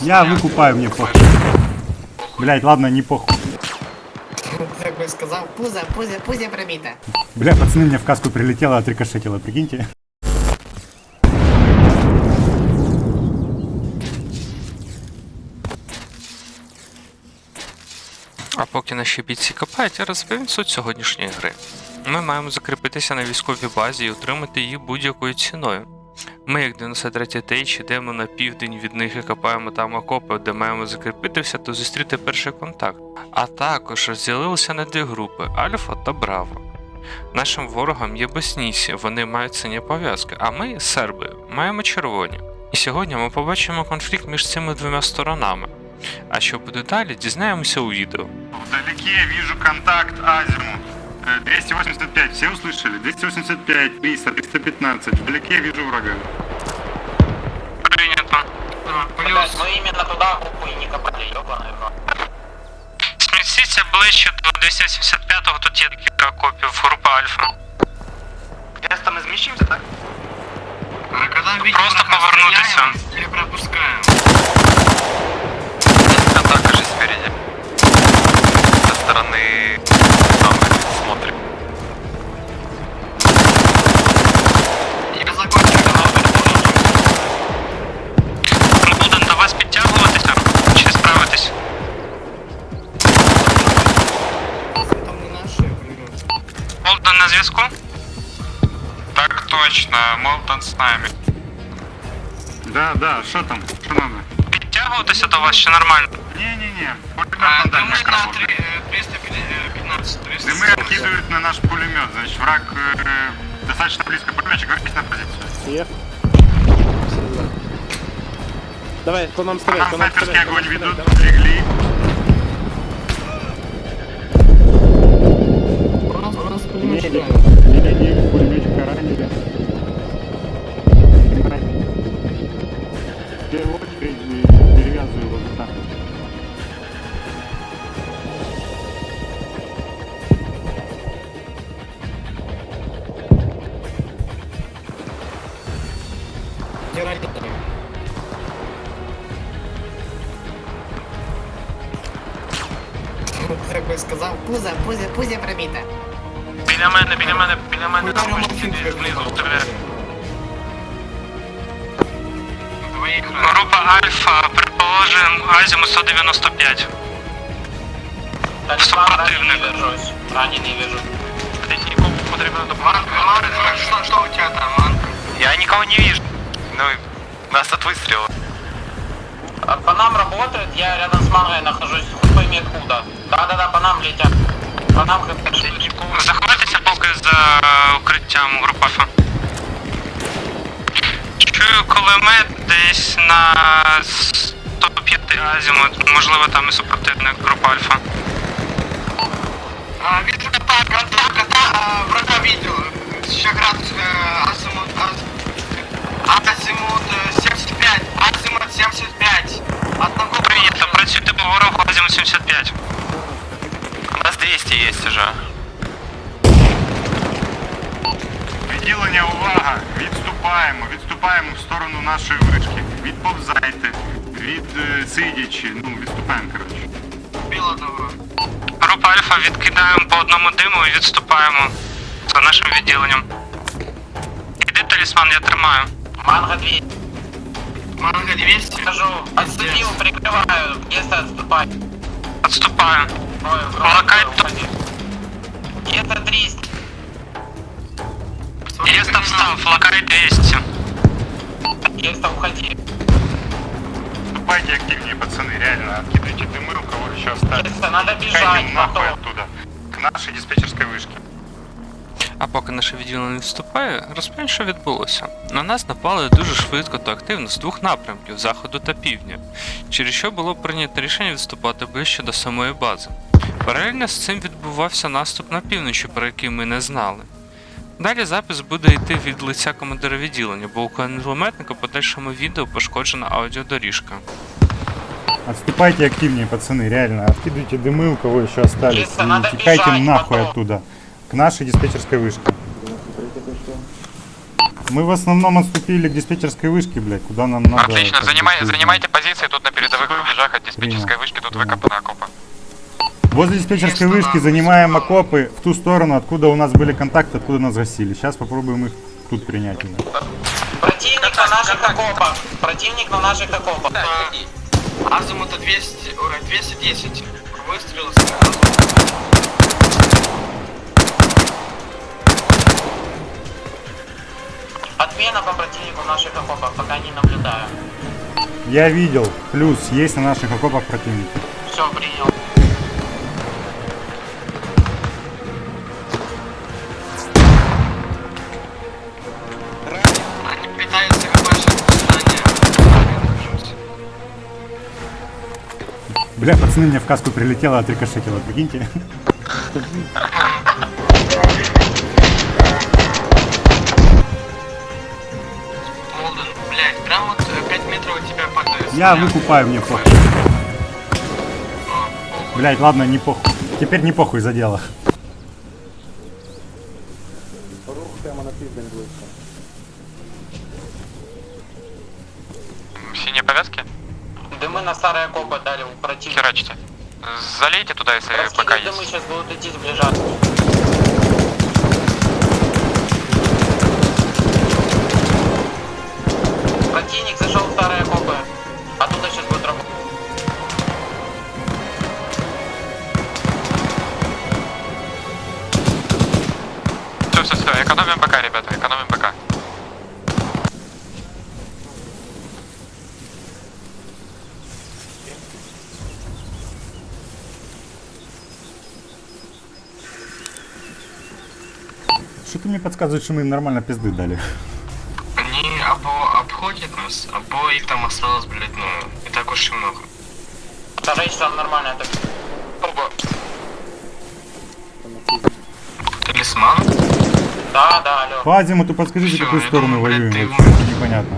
Я выкупаю, мне похуй. Блять, ладно, не похуй. Как бы сказал, пузо, пузо, пузо пробито. Бля, пацаны, мне в каску прилетело, отрикошетило, прикиньте. А поки наші бійці копають, я розповім суть сьогоднішньої гри. Ми маємо закріпитися на військовій базі і отримати її будь-якою ціною. Ми, як 93 тейч, йдемо на південь від них і копаємо там окопи, де маємо закріпитися та зустріти перший контакт. А також розділилися на дві групи Альфа та Браво. Нашим ворогам є боснійці, вони мають сині пов'язки, а ми, серби, маємо червоні. І сьогодні ми побачимо конфлікт між цими двома сторонами. А що буде далі, дізнаємося у відео. Вдалеке вижу контакт Азиму. Э, 285, все услышали? 285, 300, 315. Вдалеке вижу врага. Прийнято. Плюс. Мы именно туда группу и не копали, ёбаный в рот. Смістіться ближче до 275-го, тут є кілька копів група Альфа. Место мы змещимся, так? А когда видим Просто врага, повернутися. стреляем Или пропускаем? Контакт же спереди. Со стороны точно, Молтон с нами. Да, да, что там? Что надо? Підтягуватися до вас чи нормально? Не-не-не, А, пулемет на дальних на работает. три- э, 315, 300. Дымы откидывают на наш пулемет, значит враг э, достаточно близко пулеметчик, говорите на позицию. Давай, по нам По стрелять, нам нам снайперский стрелять, по нам огонь ведут, стрелять, давай. легли. У нас, у нас пулемет Ранили. В первую очередь перевязываю его за так. Бы сказал, пузо, пузо, пузо пробито. Біля мене, біля мене, біля мене Ударом там Максим знизу как стріляє. Твоих Група Альфа, предположим, Азіму 195. Супротивник. Раненый вижу. Техніку потрібно допомагати. что, что у тебя там, Ман? Я никого не вижу. Ну, и нас от выстрела. А По нам работают, я рядом с мангой нахожусь, хуй пойми откуда. Да-да-да, по нам летят. По нам как Заховайтеся поки за укриттям група Альфа. Чую кулемет десь на 105 азімут, можливо там і супротивник група Альфа. А, вижу кота, кота, кота, а, врага видел. Сейчас градус, э, азимут, азимут э, 75, азимут 75. Одного Прийнято, працюйте по ворогу азімут 75. У нас 200 есть уже. Відділення увага! Відступаємо, відступаємо в сторону нашої вишки. Відповзайте, від е, сидячи, ну відступаємо, коротше. Група Альфа відкидаємо по одному диму і відступаємо за нашим відділенням. Іди талісман, я тримаю. Манго 200. Манго 200? Хожу, отступил, прикрываю, если отступать. Отступаю. Ой, Локай уходи. Где-то 300. Єста встав, лакай 200. Если уходи. Вступайте активнее, пацаны, реально, откидывайте дымы, у кого еще остались. Если надо бежать, Кайдем нахуй потом. оттуда, к нашей диспетчерской вышке. А поки наше відділення відступає, розповім, що відбулося. На нас напали дуже швидко та активно з двох напрямків заходу та півдня, через що було прийнято рішення відступати ближче до самої бази. Паралельно з цим відбувався наступ на півночі, про який ми не знали. Далі запис буде йти від лиця командира відділення, бо у кулеметника в подальшому відео пошкоджена аудіодоріжка. Отступайте активнее, пацаны, реально. Откидывайте дымы, у кого еще остались. Если и надо утекайте бежать нахуй потом. оттуда. К нашей диспетчерской вышке. Мы в основном отступили к диспетчерской вышке, блядь, куда нам надо. Отлично, как бы, занимай, хуй занимайте позиции тут на передовых рубежах от диспетчерской вышки, тут выкопаны окопы. знает. Возле диспетчерской вышки занимаем окопы в ту сторону, откуда у нас были контакты, откуда нас гасили. Сейчас попробуем их тут принять. Противник на наших окопах. Противник на наших окопах. Азимута 200, ой, 210. Выстрелы. Отмена по противнику в наших окопах, пока не наблюдаю. Я видел, плюс есть на наших окопах противники. Все, принял. Бля, пацаны, мне в каску прилетело, отрикошетило, прикиньте. Молден, блядь, прям вот 5 метров от тебя падает. Я выкупаю, мне похуй. А, похуй. Блять, ладно, не похуй. Теперь не похуй за дело. Синие повязки? Дымы на старые окопы противника. Херачите. Залейте туда, если пока Растили дымы есть. сейчас будут идти сближаться. Противник зашел в старые окопы. Оттуда сейчас будет работать. Все, все, все, экономим БК, ребята, экономим БК. Мне подсказываешь, что мы им нормально пизды дали? Они або обходят нас, або их там осталось, блядь, ну, не так уж и много. Старайтесь там нормально это. Оба. Талисман? Да, да, алло. По азимуту подскажите, Всё, какую я сторону думаю, блядь, воюем, ты вообще непонятно.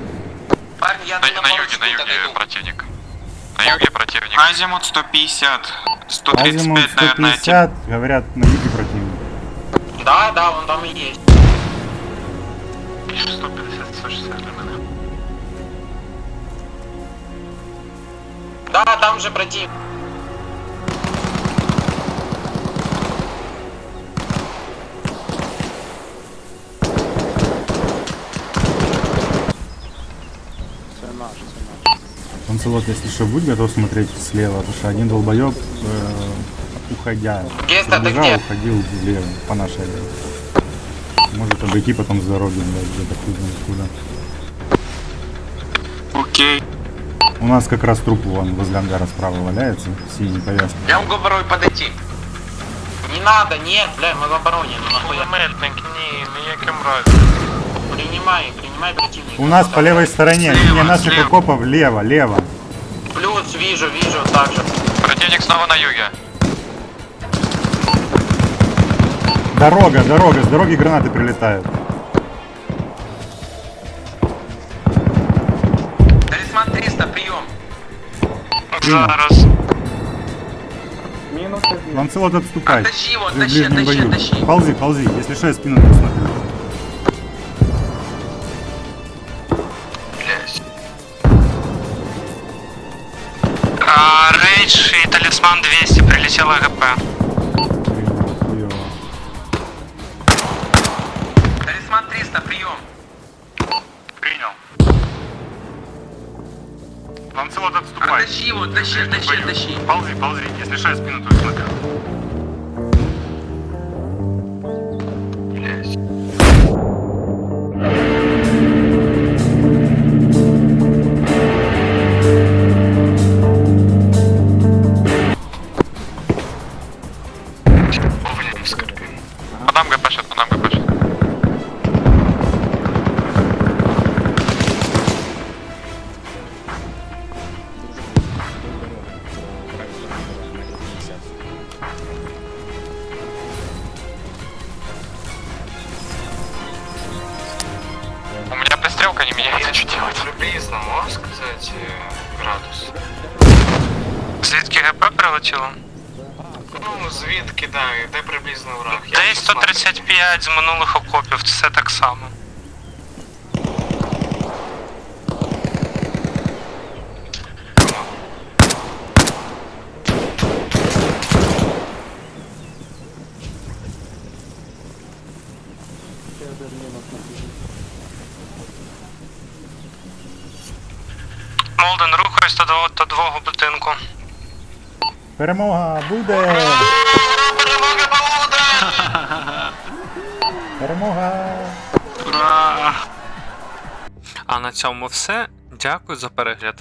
Парни, я На, на юге, на юге противник. На юге противник. Азимут 150. 135, Азимут наверное, эти. 150, говорят, на юге противник. Да, да, вон там и есть. 150, 160 для. Да, там же противник. Ланцелот, если что, будь готов смотреть слева, потому что один долбоеб, э, уходя, Геста, ты где? уходил влево, по нашей аллее. Может обойти потом с дороги, блядь, где-то хуй знает куда. Окей. У нас как раз труп вон возле ангара справа валяется, синий повязка. Я могу порой подойти. Не надо, нет, бля, мы в обороне, ну нахуя. Кулеметник, ні, ніяким разом. Принимай, принимай противника. У нас по левой стороне, Слева, линия наших слева. окопов лево, лево. Плюс, вижу, вижу, так же. Противник снова на юге. Дорога, дорога, с дороги гранаты прилетают. Талисман 300, прием. Зараз. Ланцелот, отступай. Оттащи его, Вы в оттащи, ближнем оттащи, бою. оттащи. Ползи, ползи, если что, я спину не смотрю. Блядь. А, Рейдж і талісман 200 прилетіло ГП. Ланцелот, отступай. Оттащи его, оттащи, Ближний оттащи, бою. оттащи. Ползи, ползи. Если что, я спину твою смотрю. Меня пристрелка не меняется, что делать? Приблизно, можно сказать, градус? Звідки ГП прилетіло? Ну, звідки, да, де приблизно враг. Десь не знаю. 135 з минулих окопів, це так само. Молден, рухайся до, до двого будинку. Перемога буде! Перемога буде! Перемога! Ура! А на цьому все. Дякую за перегляд.